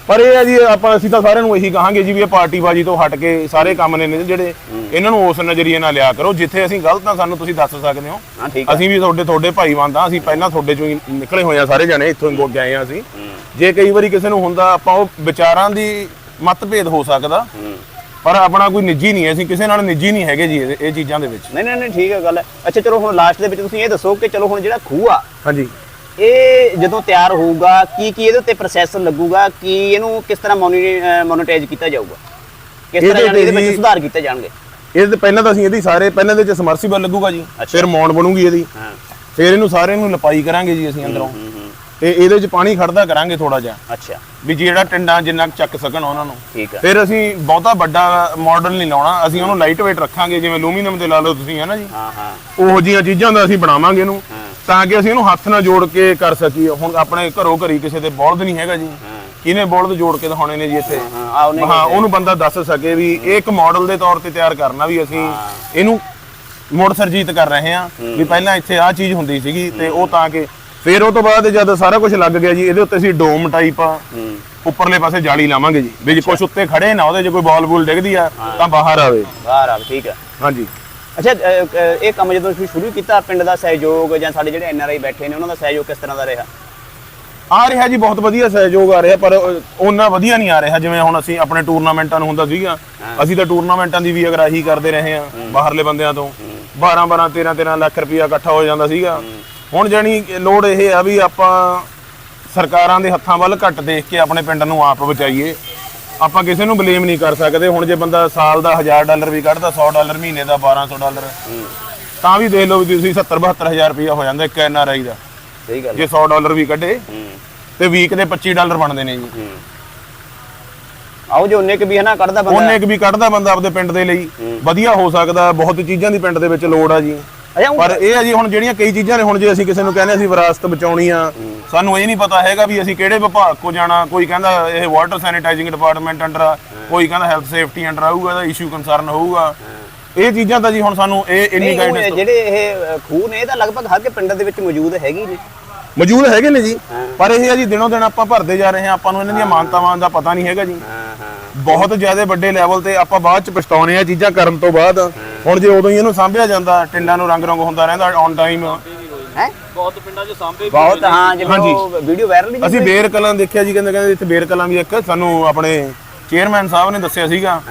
ਪਰ ਇਹ ਆ ਜੀ ਆਪਾਂ ਅਸੀਂ ਤਾਂ ਸਾਰਿਆਂ ਨੂੰ ਇਹੀ ਕਹਾਂਗੇ ਜੀ ਵੀ ਇਹ ਪਾਰਟੀਬਾਜੀ ਤੋਂ ਹਟ ਕੇ ਸਾਰੇ ਕੰਮ ਨੇ ਨੇ ਜਿਹੜੇ ਇਹਨਾਂ ਨੂੰ ਉਸ ਨਜ਼ਰੀਏ ਨਾਲ ਲਿਆ ਕਰੋ। ਜਿੱਥੇ ਅਸੀਂ ਗਲਤ ਆ ਸਾਨੂੰ ਤੁਸੀਂ ਦੱਸ ਸਕਦੇ ਹੋ। ਹਾਂ ਠੀਕ ਹੈ ਅਸੀਂ ਵੀ ਤੁਹਾਡੇ ਤੁਹਾਡੇ ਭਾਈਵਾਨ ਦਾ ਅਸੀਂ ਪਹਿਲਾਂ ਤੁਹਾਡੇ ਚੋਂ ਹੀ ਨਿਕਲੇ ਹੋਏ ਆ ਸਾਰੇ ਜਣੇ ਇੱਥੋਂ ਹੀ ਗਏ ਆ ਅਸੀਂ। ਜੇ ਕਈ ਵਾਰੀ ਕਿਸੇ ਨੂੰ ਹੁੰਦਾ ਆਪਾਂ ਉਹ ਵਿਚਾਰਾਂ ਦੀ ਮਤਭੇਦ ਹੋ ਸਕਦਾ। ਪਰ ਆਪਣਾ ਕੋਈ ਨਿੱਜੀ ਨਹੀਂ ਹੈ। ਅਸੀਂ ਕਿਸੇ ਨਾਲ ਨਿੱਜੀ ਨਹੀਂ ਹੈਗੇ ਜੀ ਇਹ ਇਹ ਚੀਜ਼ਾਂ ਦੇ ਵਿੱਚ। ਨਹੀਂ ਨਹੀਂ ਨਹੀਂ ਠੀਕ ਹੈ ਗੱਲ ਹੈ। ਅੱਛਾ ਚਲੋ ਹੁਣ ਲਾਸਟ ਦੇ ਵਿੱਚ ਤੁਸੀਂ ਇਹ ਦੱਸੋ ਕਿ ਚਲੋ ਹੁਣ ਜਿਹੜਾ ਖੂਹ ਆ ਹਾਂਜੀ। ਇਹ ਜਦੋਂ ਤਿਆਰ ਹੋਊਗਾ ਕੀ ਕੀ ਇਹਦੇ ਉੱਤੇ ਪ੍ਰੋਸੈਸ ਲੱਗੂਗਾ ਕੀ ਇਹਨੂੰ ਕਿਸ ਤਰ੍ਹਾਂ ਮੋਨੇਟਾਈਜ਼ ਕੀਤਾ ਜਾਊਗਾ? ਕਿਸ ਤਰ੍ਹਾਂ ਇਹਦੇ ਇਹਦੇ ਵਿੱਚ ਜੀ- ਸੁਧਾਰ ਕੀਤੇ ਜਾਣਗੇ? ਇਹ ਤੇ ਪਹਿਲਾਂ ਤਾਂ ਅਸੀਂ ਇਹਦੀ ਸਾਰੇ ਪਹਿਲਾਂ ਦੇ ਵਿੱਚ ਸਮਰਸੀਬਲ ਲੱਗੂਗਾ ਜੀ। ਫਿਰ ਮੌਣ ਬਣੂਗੀ ਇਹਦੀ। ਹਾਂ। ਫਿਰ ਇਹਨੂੰ ਸਾਰੇ ਨੂੰ ਲਪਾਈ ਕਰਾਂਗੇ ਜੀ ਅਸੀਂ ਅੰਦਰੋਂ। ਹੂੰ ਹੂੰ ਤੇ ਇਹਦੇ ਵਿੱਚ ਪਾਣੀ ਖੜਦਾ ਕਰਾਂਗੇ ਥੋੜਾ ਜਿਹਾ। ਅੱਛਾ। ਵੀ ਜਿਹੜਾ ਟਿੰਡਾਂ ਜਿੰਨਾ ਕੁ ਚੱਕ ਸਕਣ ਉਹਨਾਂ ਨੂੰ। ਠੀਕ ਹੈ ਫਿਰ ਅਸੀਂ ਬਹੁਤਾ ਵੱਡਾ ਮਾਡਲ ਨਹੀਂ ਲਾਉਣਾ। ਅਸੀਂ ਉਹਨੂੰ ਲਾਈਟ weight ਰੱਖਾਂਗੇ ਜਿਵੇਂ ਐਲੂਮੀਨੀਅਮ ਦੇ ਲਾ ਲਓ ਤੁਸੀਂ ਹੈ ਨਾ ਜੀ? ਹਾਂ ਹਾਂ। ਉਹੋ ਜੀਆਂ ਚੀਜ਼ਾਂ ਦਾ ਅਸੀਂ ਬਣਾਵਾਂਗੇ ਇਹਨੂੰ। ਤਾਂ ਕਿ ਅਸੀਂ ਇਹਨੂੰ ਹੱਥ ਨਾਲ ਜੋੜ ਕੇ ਕਰ ਸਕੀਏ। ਹੁਣ ਆਪਣੇ ਘਰੋਂ ਘਰੀ ਕਿਸੇ ਦੇ ਬੌਲਦ ਨਹੀਂ ਹੈਗਾ ਜੀ। ਕਿਹਨੇ ਬੌਲਦ ਜੋੜ ਕੇ ਦਿਖਾਉਣੇ ਨੇ ਜੀ ਇੱਥੇ? ਹਾਂ ਉਹਨੂੰ ਬੰਦਾ ਦੱਸ ਸਕੇ ਵੀ ਇਹ ਇੱਕ ਮਾਡਲ ਦੇ ਤੌਰ ਤੇ ਤਿਆਰ ਕਰਨਾ ਵੀ ਅਸੀਂ ਇਹਨੂੰ ਮੁੜ ਸਰਜੀਤ ਕਰ ਰਹੇ ਹਾਂ ਵੀ ਪਹਿਲਾਂ ਇੱਥੇ ਆਹ ਚੀਜ਼ ਹੁੰਦੀ ਸੀਗੀ ਤੇ ਉਹ ਤਾਂ ਕਿ ਫਿਰ ਉਹ ਤੋਂ ਬਾਅਦ ਜਦ ਸਾਰਾ ਕੁਝ ਲੱਗ ਗਿਆ ਜੀ ਇਹਦੇ ਉੱਤੇ ਅਸੀਂ ਡੋਮ ਟਾਈਪ ਆ। ਉੱਪਰਲੇ ਪਾਸੇ ਜਾਲੀ ਲਾਵਾਂਗੇ ਜੀ। ਵੀ ਜੇ ਕੁਝ ਉੱਤੇ ਖੜੇ ਨਾ ਉਹਦੇ ਜੇ ਕੋਈ ਬਾਲ ਬੂਲ ਡਿੱਗਦੀ ਆ ਤਾਂ ਬਾਹਰ ਆਵੇ। ਬਾਹਰ ਆ ਠੀਕ ਹੈ ਹਾਂਜੀ। ਅੱਛਾ ਇਹ ਕੰਮ ਜਦੋਂ ਤੁਸੀਂ ਸ਼ੁਰੂ ਕੀਤਾ ਪਿੰਡ ਦਾ ਸਹਿਯੋਗ ਜਾਂ ਸਾਡੇ ਜਿਹੜੇ ਐਨਆਰਆਈ ਬੈਠੇ ਨੇ ਉਹਨਾਂ ਦਾ ਸਹਿਯੋਗ ਕਿਸ ਤਰ੍ਹਾਂ ਦਾ ਰਿਹਾ? ਆ ਰਿਹਾ ਜੀ ਬਹੁਤ ਵਧੀਆ ਸਹਿਯੋਗ ਆ ਰਿਹਾ ਪਰ ਉਹਨਾਂ ਵਧੀਆ ਨਹੀਂ ਆ ਰਿਹਾ ਜਿਵੇਂ ਹੁਣ ਅਸੀਂ ਆਪਣੇ ਟੂਰਨਾਮੈਂਟਾਂ ਨੂੰ ਹੁੰਦਾ ਸੀਗਾ। ਅਸੀਂ ਤਾਂ ਟੂਰਨਾਮੈਂਟਾਂ ਦੀ ਵੀ ਅਗਰਾਹੀ ਕਰਦੇ ਰਹੇ ਆ ਬਾਹਰਲੇ ਬੰਦਿਆਂ ਤੋਂ। 12 12 13 13 ਲੱਖ ਰੁਪਇਆ ਇਕੱਠਾ ਹੋ ਜਾਂਦਾ ਸੀਗਾ। ਹੁਣ ਜਾਨੀ ਲੋੜ ਇਹ ਆ ਵੀ ਆਪਾਂ ਸਰਕਾਰਾਂ ਦੇ ਹੱਥਾਂ ਵੱਲ ਘੱਟ ਦੇਖ ਕੇ ਆਪਣੇ ਪਿੰਡ ਨੂੰ ਆਪ ਬਚਾਈਏ। ਆਪਾਂ ਕਿਸੇ ਨੂੰ ਬਲੇਮ ਨਹੀਂ ਕਰ ਸਕਦੇ। ਹੁਣ ਜੇ ਬੰਦਾ ਸਾਲ ਦਾ 1000 ਡਾਲਰ ਵੀ ਕੱਢਦਾ 100 ਡਾਲਰ ਮਹੀਨੇ ਦਾ 1200 ਡਾਲਰ। ਤਾਂ ਵੀ ਦੇਖ ਲਓ ਵੀ ਤੁਸੀਂ 70 72000 ਰੁਪਇਆ ਹੋ ਜਾਂਦਾ ਇੱਕ ਐਨਆਰਆਈ ਦਾ। ਸਹੀ ਗੱਲ ਜੇ 100 ਡਾਲਰ ਵੀ ਕੱਢੇ ਤੇ ਵੀਕ ਦੇ 25 ਡਾਲਰ ਬਣਦੇ ਨੇ ਜੀ। ਆਓ ਜੋ ਉਹਨੇ ਕਿ ਵੀ ਹੈ ਨਾ ਕੱਢਦਾ ਬੰਦਾ। ਉਹਨੇ ਇੱਕ ਵੀ ਕੱਢਦਾ ਬੰਦਾ ਆਪਦੇ ਪਿੰਡ ਦੇ ਲਈ। ਵਧੀਆ ਹੋ ਸਕਦਾ ਬਹੁਤ ਚੀਜ਼ਾਂ ਦੀ ਪਿੰਡ ਦੇ ਵਿੱਚ ਲੋੜ ਆ ਜੀ। ਪਰ ਇਹ ਆ ਜੀ ਹੁਣ ਜਿਹੜੀਆਂ ਕਈ ਚੀਜ਼ਾਂ ਨੇ ਹੁਣ ਜੇ ਅਸੀਂ ਕਿਸੇ ਨੂੰ ਕਹਿੰਦੇ ਅਸੀਂ ਵਿਰਾਸਤ ਬਚਾਉਣੀ ਆ ਸਾਨੂੰ ਇਹ ਨਹੀਂ ਪਤਾ ਹੈਗਾ ਵੀ ਅਸੀਂ ਕਿਹੜੇ ਵਿਭਾਗ ਕੋ ਜਾਣਾ। ਕੋਈ ਕਹਿੰਦਾ ਇਹ ਵਾਟਰ ਸੈਨੀਟਾਈਜ਼ਿੰਗ ਡਿਪਾਰਟਮੈਂਟ ਅੰਡਰ ਆ ਕੋਈ ਕਹਿੰਦਾ ਹੈਲਥ ਸੇਫਟੀ ਅੰਡਰ ਆਊਗਾ ਇਹਦਾ ਇਸ਼ੂ ਕੰਸਰਨ ਹੋਊਗਾ। ਇਹ ਚੀਜ਼ਾਂ ਤਾਂ ਜੀ ਹੁਣ ਸਾਨੂੰ ਇਹ ਇੰਨੀ ਗਾਈਡੈਂਸ ਜਿਹੜੇ ਇਹ ਖੂਹ ਨੇ ਇਹ ਤਾਂ ਲਗਭਗ ਹਰ ਕੇ ਪਿੰਡ ਦੇ ਵਿੱਚ ਮੌਜੂਦ ਹੈਗੀ ਨੇ। ਮੌਜੂਦ ਹੈਗੇ ਨੇ ਜੀ। ਪਰ ਇਹ ਆ ਜੀ ਦਿਨੋਂ ਦਿਨ ਆਪਾਂ ਭਰਦੇ ਜਾ ਰਹੇ ਹਾਂ। ਆਪਾਂ ਨੂੰ ਇਹਨਾਂ ਦੀਆਂ ਮਾਨਤਾਵਾਂ ਦਾ ਪਤਾ ਨਹੀਂ ਹੈਗਾ ਜੀ। ਹਾਂ ਹਾਂ। ਬਹੁਤ ਜ਼ਿਆਦਾ ਵੱਡੇ ਲੈਵਲ ਤੇ ਆਪਾਂ ਬਾਅਦ ਚ ਪਛਤਾਉਨੇ ਆ ਚੀਜ਼ਾਂ ਕਰਨ ਤੋਂ ਬਾਅਦ। ਹੁਣ ਜੇ ਉਦੋਂ ਹੀ ਇਹਨੂੰ ਸਾਂਭਿਆ ਜਾਂਦਾ ਟਿੰਡਾਂ ਨੂੰ ਰੰਗ ਰੰਗ ਹੁੰਦਾ ਰਹਿੰਦਾ ਔਨ ਟਾਈਮ ਹੈ। ਬਹੁਤ ਪਿੰਡਾਂ 'ਚ ਸਾਂਭੇ ਬਹੁਤ ਹਾਂ ਜਿਵੇਂ। ਉਹ ਵੀਡੀਓ ਵਾਇਰਲ ਨਹੀਂ ਅਸੀਂ ਬੇਰ ਕਲਾਂ ਦੇਖਿਆ ਜੀ ਕਹਿੰਦੇ ਕਹਿੰਦੇ ਇੱਥੇ ਬੇਰ ਕਲਾਂ ਵੀ ਇੱਕ ਸਾਨੂੰ ਆਪਣੇ ਚੇਅਰਮੈਨ ਸਾਹਿਬ ਨੇ ਦੱਸਿਆ ਸੀਗਾ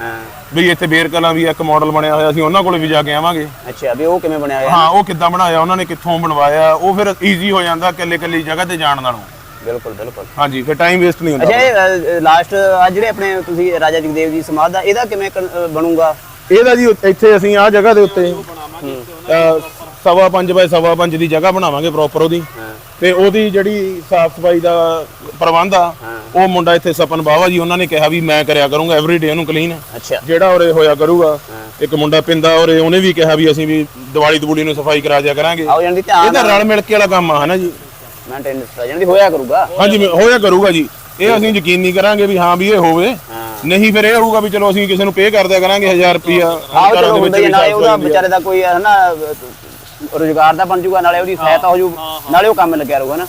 ਵੀ ਇੱਥੇ ਬੇਰ ਕਲਾਂ ਵੀ ਇੱਕ ਮਾਡਲ ਬਣਿਆ ਹੋਇਆ ਅਸੀਂ ਉਹਨਾਂ ਕੋਲ ਵੀ ਜਾ ਕੇ ਆਵਾਂਗੇ। ਅੱਛਾ ਵੀ ਉਹ ਕਿਵੇਂ ਬਣਿਆ ਹੋਇਆ? ਹਾਂ ਉਹ ਕਿੱਦਾਂ ਬਣਾਇਆ ਉਹਨਾਂ ਨੇ ਕਿੱਥੋਂ ਬਣਵਾਇਆ ਉਹ ਫਿਰ ਈਜ਼ੀ ਹੋ ਜਾਂਦਾ ਇਕੱਲੇ ਇਕੱਲੀ ਜਗ੍ਹਾ ਤੇ ਜਾਣ ਨਾਲੋਂ। ਬਿਲਕੁਲ ਬਿਲਕੁਲ। ਹਾਂਜੀ ਫਿਰ ਟਾਈਮ ਵੇਸਟ ਨਹੀਂ ਹੁੰਦਾ। ਅੱਛਾ ਇਹ ਲਾਸਟ ਆ ਜਿਹੜੇ ਆਪਣੇ ਤੁਸੀਂ ਰਾਜਾ ਜਗਦੇਵ ਜੀ ਸਮਾਧ ਦਾ ਇਹਦਾ ਕਿਵੇਂ ਬਣੂਗਾ? ਇਹਦਾ ਜੀ ਇੱਥੇ ਅਸੀਂ ਆਹ ਜਗ੍ਹਾ ਦੇ ਉੱਤੇ ਸਵਾ ਪੰਜ ਬਾਏ ਸਵਾ ਪੰਜ ਦੀ ਜਗ੍ਹਾ ਬਣਾਵਾਂਗੇ ਪ੍ਰੋਪਰ ਉਹਦੀ। ਤੇ ਉਹਦੀ ਜਿਹੜੀ ਸਾਫ਼ ਸਫ਼ਾਈ ਦਾ ਪ੍ਰਬੰਧ ਆ ਉਹ ਮੁੰਡਾ ਇੱਥੇ ਸਪਨ ਬਾਵਾ ਜੀ ਉਹਨਾਂ ਨੇ ਕਿਹਾ ਵੀ ਮੈਂ ਕਰਿਆ ਕਰੂੰਗਾ ਐਵਰੀਡੇ ਉਹਨੂੰ ਕਲੀਨ ਅੱਛਾ। ਜਿਹੜਾ ਉਰੇ ਹੋਇਆ ਕਰੂਗਾ ਇੱਕ ਮੁੰਡਾ ਪਿੰਦਾ ਉਰੇ ਉਹਨੇ ਵੀ ਕਿਹਾ ਵੀ ਅਸੀਂ ਵੀ ਦੀਵਾਲੀ ਦਬੂਲੀ ਨੂੰ ਸਫ਼ਾਈ ਕਰਾ ਦਿਆ ਕਰਾਂਗੇ। ਆਓ ਜਾਨ ਦੀ ਇਹ ਧਿਆਨ ਤਾਂ ਰਲ ਮਿਲ ਕੇ ਵਾਲਾ ਕੰਮ ਆ ਹਨਾ ਜੀ? ਮੇਨਟੇਨੈਂਸ ਜਾਨ ਹੋਇਆ ਕਰੂਗਾ। ਹਾਂਜੀ ਹੋਇਆ ਕਰੂਗਾ ਜੀ। ਇਹ ਅਸੀਂ ਯਕੀਨ ਨਹੀਂ ਕਰਾਂਗੇ ਵੀ ਹਾਂ ਵੀ ਇਹ ਹੋਵੇ। ਨਹੀਂ ਫਿਰ ਇਹ ਹੋਊਗਾ ਵੀ ਚਲੋ ਅਸੀਂ ਕਿਸੇ ਨੂੰ ਪੇ ਕਰ ਦਿਆ ਕਰਾਂਗੇ 1000 ਰੁਪਿਆ ਆਓ ਚਲੋ ਹੁੰਦਾ ਹੀ ਆ, ਨਾਲੇ ਉਹਦਾ ਵਿਚਾਰੇ ਦਾ ਕੋਈ ਹੈ ਨਾ ਰੋਜ਼ਗਾਰ ਦਾ ਬਣ ਜੂਗਾ ਨਾਲੇ ਉਹਦੀ ਸਹਾਇਤਾ ਹੋ ਜੂ ਨਾਲੇ ਉਹ ਕੰਮ ਲੱਗਿਆ ਰਹੂਗਾ ਨਾ।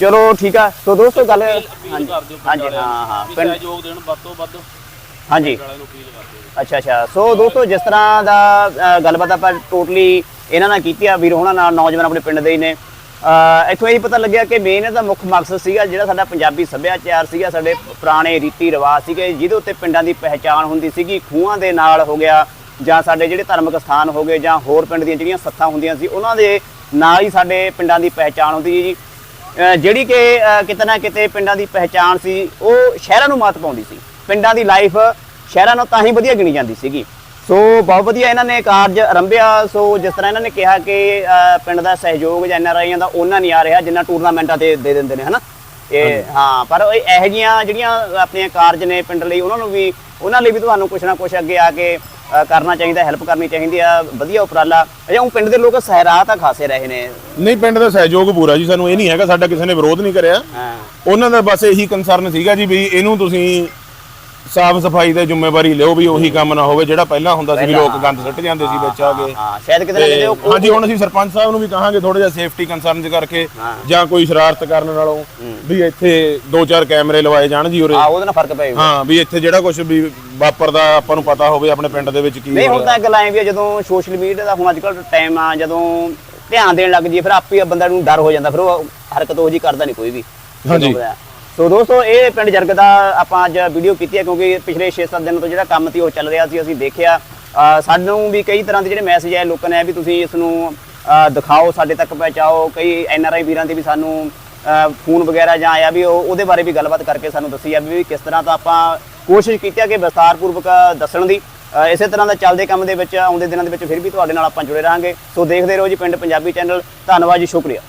ਚਲੋ ਠੀਕ ਆ। ਸੋ ਦੋਸਤੋ ਗੱਲ ਹਾਂਜੀ। ਹਾਂਜੀ ਹਾਂ ਹਾਂ ਪਿੰਡ ਸਹਿਯੋਗ ਦੇਣ ਵੱਧ ਤੋਂ ਵੱਧ। ਹਾਂਜੀ। ਵਾਲਿਆਂ ਨੂੰ ਅਪੀਲ ਕਰਦੇ ਅੱਛਾ ਅੱਛਾ। ਸੋ ਦੋਸਤੋ ਜਿਸ ਤਰ੍ਹਾਂ ਦਾ ਗੱਲਬਾਤ ਆਪਾਂ ਟੋਟਲੀ ਇਹਨਾਂ ਨਾਲ ਕੀਤੀ ਆ ਵੀਰ ਹੋਣਾ ਨਾਲ ਨੌਜਵਾਨ ਆਪਣੇ ਪਿੰਡ ਦੇ ਹੀ ਨੇ। ਅ, ਇੱਥੋਂ ਇਹ ਪਤਾ ਲੱਗਿਆ ਕਿ ਮੇਨ ਇਹਦਾ ਮੁੱਖ ਮਕਸਦ ਸੀਗਾ ਜਿਹੜਾ ਸਾਡਾ ਪੰਜਾਬੀ ਸੱਭਿਆਚਾਰ ਸੀਗਾ ਸਾਡੇ ਪੁਰਾਣੇ ਰੀਤੀ ਰਿਵਾਜ ਸੀਗੇ ਜਿਹਦੇ ਉੱਤੇ ਪਿੰਡਾਂ ਦੀ ਪਹਿਚਾਣ ਹੁੰਦੀ ਸੀਗੀ ਖੂਹਾਂ ਦੇ ਨਾਲ ਹੋ ਗਿਆ ਜਾਂ ਸਾਡੇ ਜਿਹੜੇ ਧਾਰਮਿਕ ਸਥਾਨ ਹੋ ਗਏ ਜਾਂ ਹੋਰ ਪਿੰਡ ਦੀਆਂ ਜਿਹੜੀਆਂ ਸੱਥਾਂ ਹੁੰਦੀਆਂ ਸੀ ਉਹਨਾਂ ਦੇ ਨਾਲ ਹੀ ਸਾਡੇ ਪਿੰਡਾਂ ਦੀ ਪਹਿਚਾਣ ਹੁੰਦੀ ਜੀ। ਜਿਹੜੀ ਕਿ ਕਿਤੇ ਨਾ ਕਿਤੇ ਪਿੰਡਾਂ ਦੀ ਪਹਿਚਾਣ ਸੀ ਉਹ ਸ਼ਹਿਰਾਂ ਨੂੰ ਮਾਤ ਪਾਉਂਦੀ ਸੀ। ਪਿੰਡਾਂ ਦੀ ਲਾਈਫ ਸ਼ਹਿਰਾਂ ਨਾਲੋਂ ਤਾਂ ਹੀ ਵਧੀਆ ਗਿਣੀ ਜਾਂਦੀ ਸੀਗੀ। ਸੋ ਬਹੁਤ ਵਧੀਆ ਇਹਨਾਂ ਨੇ ਕਾਰਜ ਆਰੰਭਿਆ ਸੋ ਜਿਸ ਤਰ੍ਹਾਂ ਇਹਨਾਂ ਨੇ ਕਿਹਾ ਕਿ ਪਿੰਡ ਦਾ ਸਹਿਯੋਗ ਜਾਂ ਐਨਆਰਆਈਆਂ ਦਾ ਉਹਨਾਂ ਨਹੀਂ ਆ ਰਿਹਾ ਜਿੰਨਾ ਟੂਰਨਾਮੈਂਟਾਂ ਤੇ ਦੇ ਦਿੰਦੇ ਨੇ ਹਨਾ? ਇਹ ਹਾਂ ਪਰ ਇਹ ਇਹੋ ਜਿਹੀਆਂ ਜਿਹੜੀਆਂ ਆਪਣੀਆਂ ਕਾਰਜ ਨੇ ਪਿੰਡ ਲਈ ਉਹਨਾਂ ਨੂੰ ਵੀ ਉਹਨਾਂ ਲਈ ਵੀ ਤੁਹਾਨੂੰ ਕੁਛ ਨਾ ਕੁਛ ਅੱਗੇ ਆ ਕੇ ਕਰਨਾ ਚਾਹੀਦਾ ਹੈਲਪ ਕਰਨੀ ਚਾਹੀਦੀ ਆ ਵਧੀਆ ਉਪਰਾਲਾ। ਅਜਾ ਉਹ ਪਿੰਡ ਦੇ ਲੋਕ ਸਹਿਰਾ ਤਾਂ ਖਾਸੇ ਰਹੇ ਨੇ। ਨਹੀਂ ਪਿੰਡ ਦਾ ਸਹਿਯੋਗ ਪੂਰਾ ਜੀ ਸਾਨੂੰ ਇਹ ਨਹੀਂ ਹੈਗਾ ਸਾਡਾ ਕਿਸੇ ਨੇ ਵਿਰੋਧ ਨਹੀਂ ਕਰਿਆ। ਹਾਂ। ਉਹਨਾਂ ਦਾ ਬਸ ਇਹੀ ਕੰਸਰਨ ਸੀਗਾ ਜੀ ਵੀ ਇਹਨੂੰ ਤੁਸੀਂ ਸਾਫ਼ ਸਫ਼ਾਈ ਦੀ ਜ਼ਿੰਮੇਵਾਰੀ ਲਿਓ ਵੀ ਉਹੀ ਕੰਮ ਨਾ ਹੋਵੇ ਜਿਹੜਾ ਪਹਿਲਾਂ ਹੁੰਦਾ ਸੀ ਵੀ ਲੋਕ ਗੰਦ ਸੁੱਟ ਜਾਂਦੇ ਸੀ ਵਿੱਚ ਆ ਕੇ। ਹਾਂ ਸ਼ਾਇਦ ਕਿਤੇ ਨਾ ਕਿਤੇ ਉਹ ਹਾਂਜੀ ਹੁਣ ਅਸੀਂ ਸਰਪੰਚ ਸਾਹਿਬ ਨੂੰ ਵੀ ਕਹਾਂਗੇ ਥੋੜਾ ਜਿਹਾ ਸੇਫਟੀ ਕੰਸਰਨਸ ਕਰਕੇ। ਜਾਂ ਕੋਈ ਸ਼ਰਾਰਤ ਕਰਨ ਨਾਲੋਂ ਵੀ ਇੱਥੇ ਦੋ ਚਾਰ ਕੈਮਰੇ ਲਵਾਏ ਜਾਣ ਜੀ ਉਰੇ। ਹਾਂ ਉਹਦੇ ਨਾਲ ਫ਼ਰਕ ਪਏਗਾ ਹਾਂ ਵੀ ਇੱਥੇ ਜਿਹੜਾ ਕੁਝ ਵੀ ਵਾਪਰਦਾ ਆਪਾਂ ਨੂੰ ਪਤਾ ਹੋਵੇ ਆਪਣੇ ਪਿੰਡ ਦੇ ਵਿੱਚ ਕੀ ਨਹੀਂ ਹੋ ਹੁਣ ਤਾਂ ਗੱਲ ਐ ਵੀ ਜਦੋਂ ਸੋਸ਼ਲ ਮੀਡੀਆ ਦਾ ਹੁਣ ਅੱਜ ਕੱਲ੍ਹ ਟਾਈਮ ਆ ਜਦੋਂ ਧਿਆਨ ਦੇਣ ਲੱਗ ਜੀ ਫਿਰ ਆਪੇ ਬੰਦਾ ਨੂੰ ਡਰ ਹੋ ਜਾਂਦਾ ਫਿਰ ਉਹ ਹਰਕਤ ਉਹ ਜੀ ਕਰਦਾ ਨਹੀਂ ਕੋਈ ਵੀ। ਹਾਂਜੀ। ਸੋ ਦੋਸਤੋ, ਇਹ ਪਿੰਡ ਜਰਗ ਦਾ ਆਪਾਂ ਅੱਜ ਵੀਡੀਓ ਕੀਤੀ ਹੈ ਕਿਉਂਕਿ ਪਿਛਲੇ 6-7 ਦਿਨ ਤੋਂ ਜਿਹੜਾ ਕੰਮ ਸੀ ਉਹ ਚੱਲ ਰਿਹਾ ਸੀ, ਅਸੀਂ ਦੇਖਿਆ। ਸਾਨੂੰ ਵੀ ਕਈ ਤਰ੍ਹਾਂ ਦੇ ਜਿਹੜੇ ਮੈਸੇਜ ਆਏ ਲੋਕਾਂ ਨੇ ਵੀ ਤੁਸੀਂ ਇਸ ਨੂੰ ਦਿਖਾਓ, ਸਾਡੇ ਤੱਕ ਪਹੁੰਚਾਓ। ਕਈ ਐਨ ਆਰ ਆਈ ਵੀਰਾਂ ਦੇ ਵੀ ਸਾਨੂੰ ਫੋਨ ਵਗੈਰਾ ਜਾਂ ਆਇਆ ਵੀ ਉਹਦੇ ਬਾਰੇ ਵੀ ਗੱਲਬਾਤ ਕਰਕੇ ਸਾਨੂੰ ਦੱਸੀ ਆ ਵੀ ਕਿਸ ਤਰ੍ਹਾਂ ਤਾਂ ਆਪਾਂ ਕੋਸ਼ਿਸ਼ ਕੀਤੀ ਆ ਕਿ ਵਿਸਤਾਰਪੂਰਵਕ ਦੱਸਣ ਦੀ। ਇਸੇ ਤਰ੍ਹਾਂ ਦਾ ਚੱਲਦੇ ਕੰਮ ਦੇ ਵਿੱਚ, ਆਉਂਦੇ ਦਿਨਾਂ ਦੇ ਵਿੱਚ ਫਿਰ ਵੀ ਤੁਹਾਡੇ ਨਾਲ ਆਪਾਂ ਜੁੜੇ ਰਹਾਂਗੇ। ਸੋ ਦੇਖਦੇ ਰਹੋ ਜੀ ਪਿੰਡ ਪੰਜਾਬੀ ਚੈਨਲ ਧੰਨਵਾਦ ਜੀ, ਸ਼ੁਕਰੀਆ।